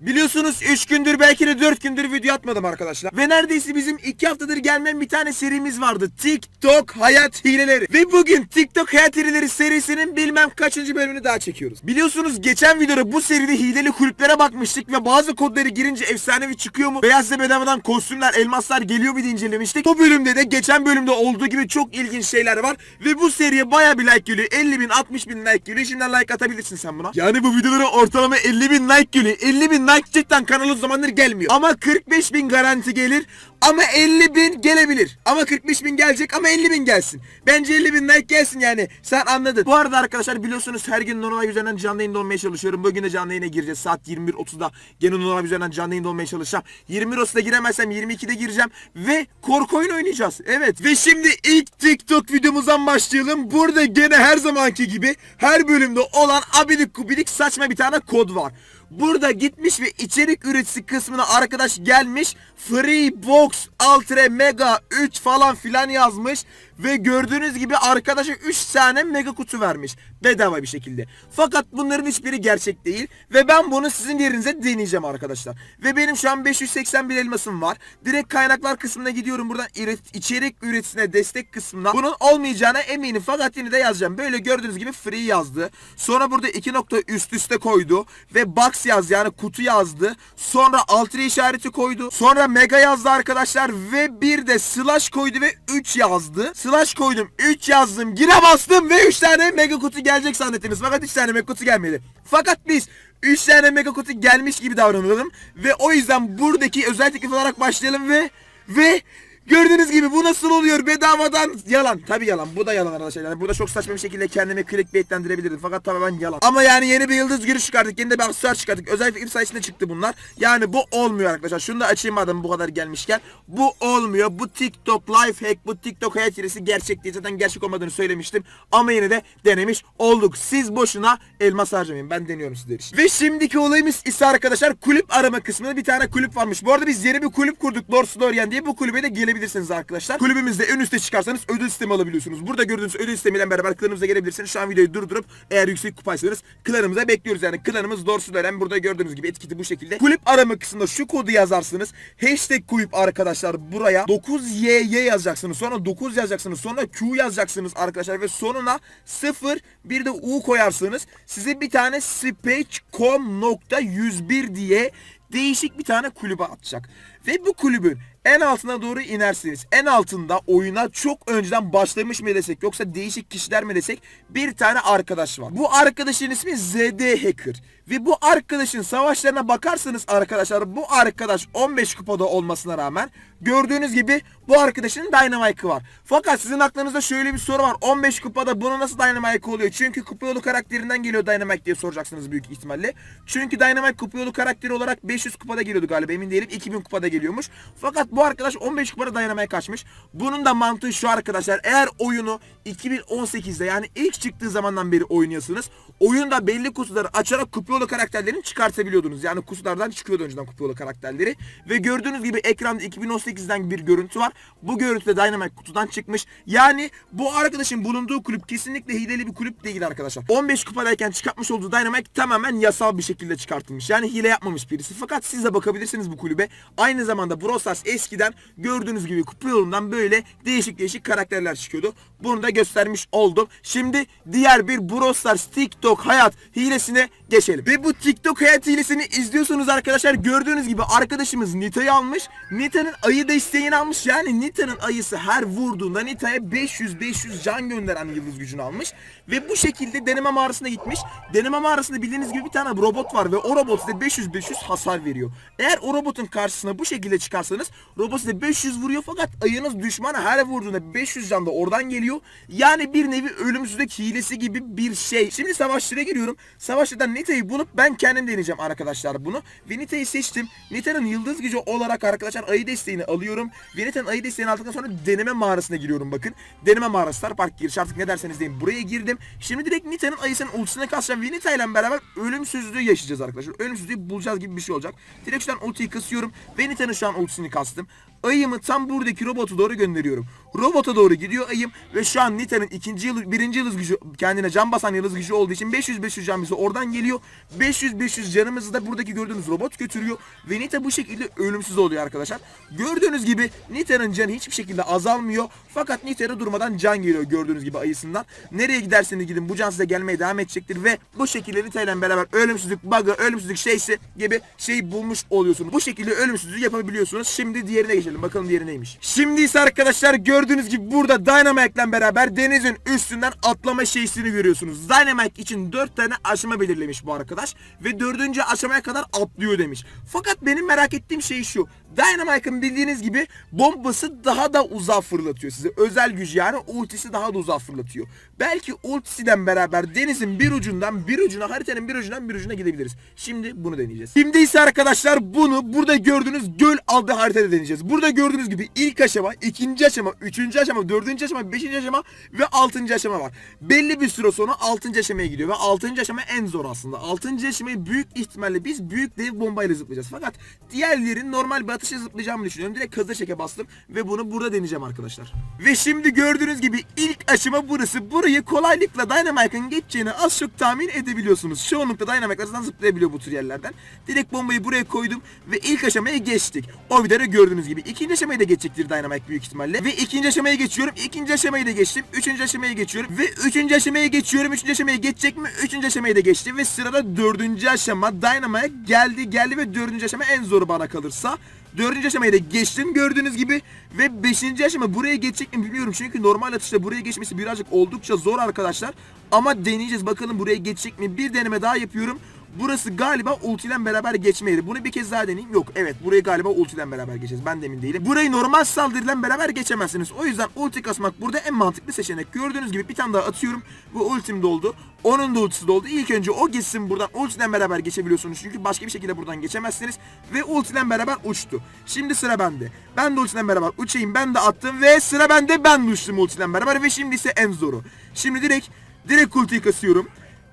Biliyorsunuz 3 gündür belki de 4 gündür video atmadım arkadaşlar. Ve neredeyse bizim 2 haftadır gelmeyen bir tane serimiz vardı. TikTok hayat hileleri. Ve bugün TikTok hayat hileleri serisinin bilmem kaçıncı bölümünü daha çekiyoruz. Biliyorsunuz geçen videoda bu seride hileli kulüplere bakmıştık ve bazı kodları girince efsanevi çıkıyor mu? Beyaz ve bedavadan kostümler, elmaslar geliyor mu diye incelemiştik. Bu bölümde de geçen bölümde olduğu gibi çok ilginç şeyler var. Ve bu seriye baya bir like geliyor. 50 bin 60 bin like geliyor. Şimdiden like atabilirsin sen buna. Yani bu videolara ortalama 50 bin like geliyor. 50 bin like cidden kanal zamandır gelmiyor. Ama 45 bin garanti gelir. Ama 50 bin gelebilir. Ama 45 bin gelecek ama 50 bin gelsin. Bence 50 bin like gelsin yani. Sen anladın. Bu arada arkadaşlar biliyorsunuz her gün normal üzerinden canlı yayında olmaya çalışıyorum. Bugün de canlı yayına gireceğiz. Saat 21.30'da gene normal üzerinden canlı yayında olmaya çalışacağım. 21.30'da giremezsem 22'de gireceğim. Ve korku oyunu oynayacağız. Evet. Ve şimdi ilk TikTok videomuzdan başlayalım. Burada gene her zamanki gibi her bölümde olan abidik gubidik saçma bir tane kod var. Burada gitmiş ve içerik üreticisi kısmına arkadaş gelmiş. Free Box Ultra Mega 3 falan filan yazmış. Ve gördüğünüz gibi arkadaşa 3 tane mega kutu vermiş. Bedava bir şekilde. Fakat bunların hiçbiri gerçek değil. Ve ben bunu sizin yerinize deneyeceğim arkadaşlar. Ve benim şu an 581 elmasım var. Direkt kaynaklar kısmına gidiyorum. Buradan içerik üreticisine destek kısmına. Bunun olmayacağına eminim. Fakat yine de yazacağım. Böyle gördüğünüz gibi free yazdı. Sonra burada iki nokta üst üste koydu. Ve box yaz yani kutu yazdı. Sonra ultra işareti koydu. Sonra mega yazdı arkadaşlar. Ve bir de slash koydu ve 3 yazdı. Koydum 3 yazdım. Gire bastım ve 3 tane mega kutu gelecek zannettiniz. Fakat 3 tane mega kutu gelmedi. Fakat biz 3 tane mega kutu gelmiş gibi davranalım. Ve o yüzden buradaki özel teklif olarak başlayalım ve ve Gördüğünüz gibi bu nasıl oluyor? Bedavadan yalan. Tabi yalan. Bu da yalan arkadaşlar yani burada çok saçma bir şekilde kendimi clickbaitlendirebilirdim. Fakat tamamen yalan. Ama yani yeni bir yıldız giriş çıkardık. Yeni de bir aksesuar çıkardık. Özellikle ilk sayesinde çıktı bunlar. Yani bu olmuyor arkadaşlar. Şunu da açayım madem bu kadar gelmişken. Bu olmuyor. Bu TikTok life hack bu TikTok hayat hilesi gerçek değil. Zaten gerçek olmadığını söylemiştim. Ama yine de denemiş olduk. Siz boşuna elmas harcamayın. Ben deniyorum sizler için. Ve şimdiki olayımız ise arkadaşlar kulüp arama kısmında bir tane kulüp varmış. Bu arada biz yeni bir kulüp kurduk. Lord Slorian diye. Bu kulübe de gelebilirsiniz arkadaşlar. Kulübümüzde en üste çıkarsanız ödül sistemi alabiliyorsunuz. Burada gördüğünüz ödül sistemiyle beraber klanımıza gelebilirsiniz. Şu an videoyu durdurup eğer yüksek kupaysanız klanımıza bekliyoruz. Yani klanımız Lord Slorian burada gördüğünüz gibi etiketi bu şekilde. Kulüp arama kısmında şu kodu yazarsınız. Hashtag kulüp arkadaşlar buraya. 9YY yazacaksınız. Sonra 9 yazacaksınız. Sonra Q yazacaksınız arkadaşlar. Ve sonuna 0 bir de U koyarsınız. Size bir tane spatch.com.101 diye değişik bir tane kulübe atacak. Ve bu kulübün en altına doğru inersiniz. En altında oyuna çok önceden başlamış mı desek yoksa değişik kişiler mi desek bir tane arkadaş var. Bu arkadaşın ismi ZD Hacker. Ve bu arkadaşın savaşlarına bakarsanız arkadaşlar bu arkadaş 15 kupada olmasına rağmen gördüğünüz gibi bu arkadaşın Dynamite'ı var. Fakat sizin aklınızda şöyle bir soru var. 15 kupada bunu nasıl Dynamite oluyor? Çünkü kupa yolu karakterinden geliyor Dynamite diye soracaksınız büyük ihtimalle. Çünkü Dynamite kupa yolu karakteri olarak 500 kupada geliyordu galiba emin değilim. 2000 kupada geliyormuş. Fakat bu arkadaş 15 kupada Dynamite kaçmış. Bunun da mantığı şu arkadaşlar. Eğer oyunu 2018'de yani ilk çıktığı zamandan beri oynuyorsunuz. Oyunda belli kutuları açarak kupa yolu karakterlerini çıkartabiliyordunuz. Yani kutulardan çıkıyordu önceden kupa yolu karakterleri. Ve gördüğünüz gibi ekranda 2018'den bir görüntü var. Bu görüntü de Dynamite kutudan çıkmış. Yani bu arkadaşın bulunduğu kulüp kesinlikle hileli bir kulüp değil arkadaşlar. 15 kupadayken çıkartmış olduğu Dynamite tamamen yasal bir şekilde çıkartılmış. Yani hile yapmamış birisi. Fakat siz de bakabilirsiniz bu kulübe. Aynı zamanda Brawl Stars eskiden gördüğünüz gibi kupa yolundan böyle değişik değişik karakterler çıkıyordu. Bunu da göstermiş oldum. Şimdi diğer bir Brawl Stars TikTok hayat hilesine geçelim. Ve bu TikTok hayat hilesini izliyorsunuz arkadaşlar. Gördüğünüz gibi arkadaşımız Nita'yı almış. Nita'nın ayı desteğini almış. Yani Nita'nın ayısı her vurduğunda Nita'ya 500-500 can gönderen yıldız gücünü almış. Ve bu şekilde deneme mağarasına gitmiş. Deneme mağarasında bildiğiniz gibi bir tane robot var ve o robot size 500-500 hasar veriyor. Eğer o robotun karşısına bu şekilde çıkarsanız robot size 500 vuruyor fakat ayınız düşmana her vurduğunda 500 can da oradan geliyor. Yani bir nevi ölümsüzlük hilesi gibi bir şey. Şimdi savaşçıya giriyorum. Savaşçıdan Nita'yı bulup ben kendim deneyeceğim arkadaşlar bunu. Ve seçtim. Nita'nın yıldız gücü olarak arkadaşlar ayı desteğini alıyorum. Ve Nita'nın ayı desteğini aldıktan sonra deneme mağarasına giriyorum bakın. Deneme mağarası Star Park giriş artık ne derseniz deyin. Buraya girdim. Şimdi direkt Nita'nın ayısının ultisine kasacağım. Ve Nita ile beraber ölümsüzlüğü yaşayacağız arkadaşlar. Ölümsüzlüğü bulacağız gibi bir şey olacak. Direkt şu an ultiyi kasıyorum. Ve Nita'nın şu an ultisini kastım. Ayımı tam buradaki robotu doğru gönderiyorum. Robota doğru gidiyor ayım ve şu an Nita'nın ikinci yıl, birinci yıldız gücü kendine can basan yıldız gücü olduğu için 500-500 can bize oradan geliyor. 500-500 canımızı da buradaki gördüğünüz robot götürüyor ve Nita bu şekilde ölümsüz oluyor arkadaşlar. Gördüğünüz gibi Nita'nın canı hiçbir şekilde azalmıyor fakat Nita'ya durmadan can geliyor gördüğünüz gibi ayısından. Nereye giderseniz gidin bu can size gelmeye devam edecektir ve bu şekilde Nita ile beraber ölümsüzlük bug'ı, ölümsüzlük şeysi gibi şey bulmuş oluyorsunuz. Bu şekilde ölümsüzlüğü yapabiliyorsunuz. Şimdi diğerine geçelim. Bakalım diğeri neymiş. Şimdi ise arkadaşlar gördüğünüz gibi burada Dynamite'le beraber denizin üstünden atlama şeysini görüyorsunuz. Dynamite için 4 tane aşama belirlemiş bu arkadaş ve 4. aşamaya kadar atlıyor demiş. Fakat benim merak ettiğim şey şu. Dynamite'ın bildiğiniz gibi bombası daha da uzağa fırlatıyor size. Özel güç yani ultisi daha da uzağa fırlatıyor. Belki ultisiyle beraber denizin bir ucundan bir ucuna haritanın bir ucundan bir ucuna gidebiliriz. Şimdi bunu deneyeceğiz. Şimdi ise arkadaşlar bunu burada gördüğünüz göl aldı haritada deneyeceğiz. Burada gördüğünüz gibi ilk aşama, ikinci aşama, üçüncü aşama, dördüncü aşama, beşinci aşama ve altıncı aşama var. Belli bir süre sonra altıncı aşamaya gidiyor ve altıncı aşama en zor aslında. Altıncı aşamayı büyük ihtimalle biz büyük dev bombayla zıplayacağız. Fakat diğerlerin normal bir atışa zıplayacağımı düşünüyorum. Direkt kazı çeke bastım ve bunu burada deneyeceğim arkadaşlar. Ve şimdi gördüğünüz gibi ilk aşama burası. Burayı kolaylıkla Dynamite'ın geçeceğini az çok tahmin edebiliyorsunuz. Çoğunlukla Dynamite arasından zıplayabiliyor bu tür yerlerden. Direkt bombayı buraya koydum ve ilk aşamaya geçtik. O videoda gördüğünüz gibi. ikinci aşamayı da geçecektir Dynamite büyük ihtimalle. Ve ikinci aşamaya geçiyorum. İkinci aşamayı da geçtim. Üçüncü aşamaya geçiyorum. Ve üçüncü aşamaya geçiyorum. Üçüncü aşamaya geçecek mi? Üçüncü aşamayı da geçti. Ve sırada dördüncü aşama Dynamite geldi geldi ve dördüncü aşama en zoru bana kalırsa. Dördüncü aşamayı da geçtim gördüğünüz gibi ve beşinci aşama buraya geçecek mi bilmiyorum çünkü normal atışta buraya geçmesi birazcık oldukça zor arkadaşlar ama deneyeceğiz bakalım buraya geçecek mi bir deneme daha yapıyorum Burası galiba ulti ile beraber geçme yeri. Bunu bir kez daha deneyeyim. Yok evet burayı galiba ulti ile beraber geçeceğiz. Ben de emin değilim. Burayı normal saldırıyla beraber geçemezsiniz. O yüzden ulti kasmak burada en mantıklı seçenek. Gördüğünüz gibi bir tane daha atıyorum. Bu ultim doldu. Onun da ultisi doldu. İlk önce o geçsin buradan. Ultiden beraber geçebiliyorsunuz. Çünkü başka bir şekilde buradan geçemezsiniz. Ve ultiden beraber uçtu. Şimdi sıra bende. Ben de ultiden beraber uçayım. Ben de attım. Ve sıra bende. Ben de uçtum ultiden beraber. Ve şimdi ise en zoru. Şimdi direkt direkt ultiyi kasıyorum.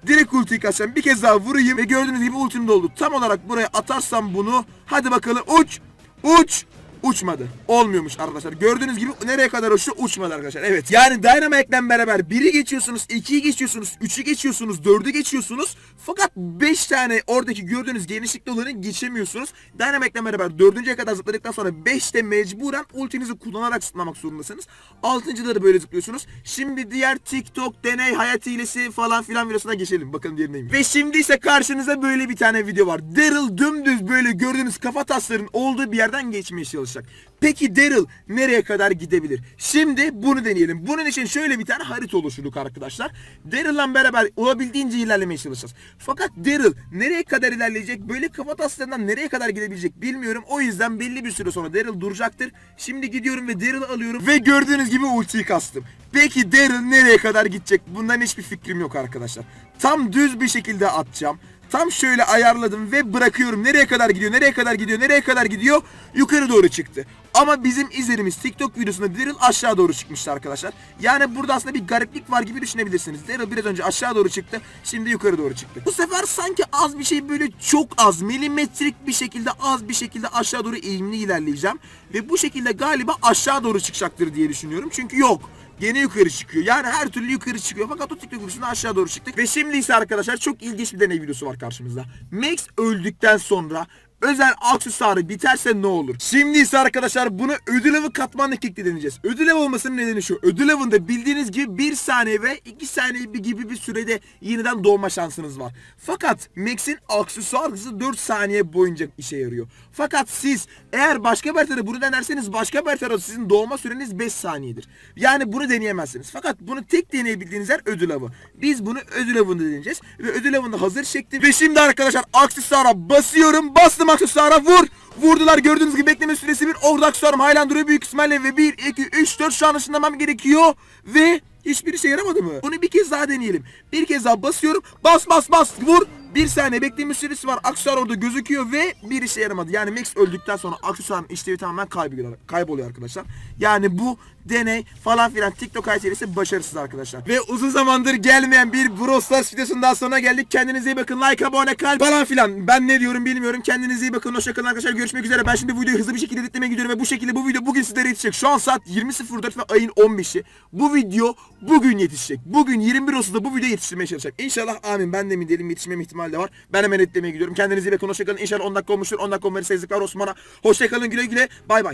Direkt ultiyi kasacağım. Bir kez daha vurayım ve gördüğünüz gibi ultim doldu. Tam olarak buraya atarsam bunu. Hadi bakalım uç. Uç. Uçmadı. Olmuyormuş arkadaşlar. Gördüğünüz gibi nereye kadar uçtu? Uçmadı arkadaşlar. Evet. Yani Dynamite'den beraber 1'i geçiyorsunuz, 2'yi geçiyorsunuz, 3'ü geçiyorsunuz, 4'ü geçiyorsunuz. Fakat 5 tane oradaki gördüğünüz genişlikte olanı geçemiyorsunuz. Dynamite'den beraber 4'üncüye kadar zıpladıktan sonra 5'te mecburen ultinizi kullanarak zıplamak zorundasınız. 6.da da böyle zıplıyorsunuz. Şimdi diğer TikTok, deney, hayat hilesi falan filan videosuna geçelim. Bakalım diğeri neymiş. Ve şimdi ise karşınıza böyle bir tane video var. Daryl dümdüz böyle gördüğünüz kafa tasların olduğu bir yerden geçmeye çalışacak. Peki Daryl nereye kadar gidebilir? Şimdi bunu deneyelim. Bunun için şöyle bir tane harita oluşturduk arkadaşlar. Daryl'la beraber olabildiğince ilerlemeye çalışacağız. Fakat Daryl nereye kadar ilerleyecek? Böyle kafa taslarından nereye kadar gidebilecek bilmiyorum. O yüzden belli bir süre sonra Daryl duracaktır. Şimdi gidiyorum ve Daryl'ı alıyorum ve gördüğünüz gibi ultiyi kastım. Peki Daryl nereye kadar gidecek? Bundan hiçbir fikrim yok arkadaşlar. Tam düz bir şekilde atacağım. Tam şöyle ayarladım ve bırakıyorum. Nereye kadar gidiyor? Nereye kadar gidiyor? Nereye kadar gidiyor? Yukarı doğru çıktı. Ama bizim izlerimiz TikTok videosunda Daryl aşağı doğru çıkmıştı arkadaşlar. Yani burada aslında bir gariplik var gibi düşünebilirsiniz. Daryl biraz önce aşağı doğru çıktı. Şimdi yukarı doğru çıktı. Bu sefer sanki az bir şey böyle çok az milimetrik bir şekilde az bir şekilde aşağı doğru eğimli ilerleyeceğim. Ve bu şekilde galiba aşağı doğru çıkacaktır diye düşünüyorum. Çünkü yok. Gene yukarı çıkıyor. Yani her türlü yukarı çıkıyor. Fakat o TikTok videosunda aşağı doğru çıktık. Ve şimdi ise arkadaşlar çok ilginç bir deney videosu var karşımızda. Max öldükten sonra özel aksesuarı biterse ne olur? Şimdi ise arkadaşlar bunu ödül avı katmanlı kickle deneyeceğiz. Ödül avı olmasının nedeni şu. Ödül avında bildiğiniz gibi 1 saniye ve 2 saniye gibi bir sürede yeniden doğma şansınız var. Fakat Max'in aksesuar hızı 4 saniye boyunca işe yarıyor. Fakat siz eğer başka bir haritada bunu denerseniz başka bir haritada sizin doğma süreniz 5 saniyedir. Yani bunu deneyemezsiniz. Fakat bunu tek deneyebildiğiniz yer ödül avı. Biz bunu ödül avında deneyeceğiz. Ve ödül avında hazır çektim. Ve şimdi arkadaşlar aksesuara basıyorum. Bastım aksesuara vur. Vurdular gördüğünüz gibi bekleme süresi bir. Orada aksesuarım hala duruyor büyük ihtimalle. Ve 1, 2, 3, 4 şu an ışınlamam gerekiyor. Ve hiçbir işe yaramadı mı? Bunu bir kez daha deneyelim. Bir kez daha basıyorum. Bas bas bas vur. Bir saniye bekleme süresi var. Aksesuar orada gözüküyor ve bir işe yaramadı. Yani Max öldükten sonra aksesuarın işlevi tamamen kayboluyor, kayboluyor arkadaşlar. Yani bu deney falan filan TikTok serisi başarısız arkadaşlar. Ve uzun zamandır gelmeyen bir Brawl Stars videosundan sonra geldik. Kendinize iyi bakın. Like, abone, kalp falan filan. Ben ne diyorum bilmiyorum. Kendinize iyi bakın. Hoşçakalın arkadaşlar. Görüşmek üzere. Ben şimdi bu videoyu hızlı bir şekilde editlemeye gidiyorum ve bu şekilde bu video bugün sizlere yetişecek. Şu an saat 20.04 ve ayın 15'i. Bu video bugün yetişecek. Bugün 21 Ağustos'ta bu video yetiştirmeye çalışacak. İnşallah amin. Ben de mi diyelim yetişmem ihtimali de var. Ben hemen editlemeye gidiyorum. Kendinize iyi bakın. Hoşçakalın. İnşallah 10 dakika olmuştur. 10 dakika olmayı sezlikler Osman'a. Hoşçakalın güle güle. Bay bay.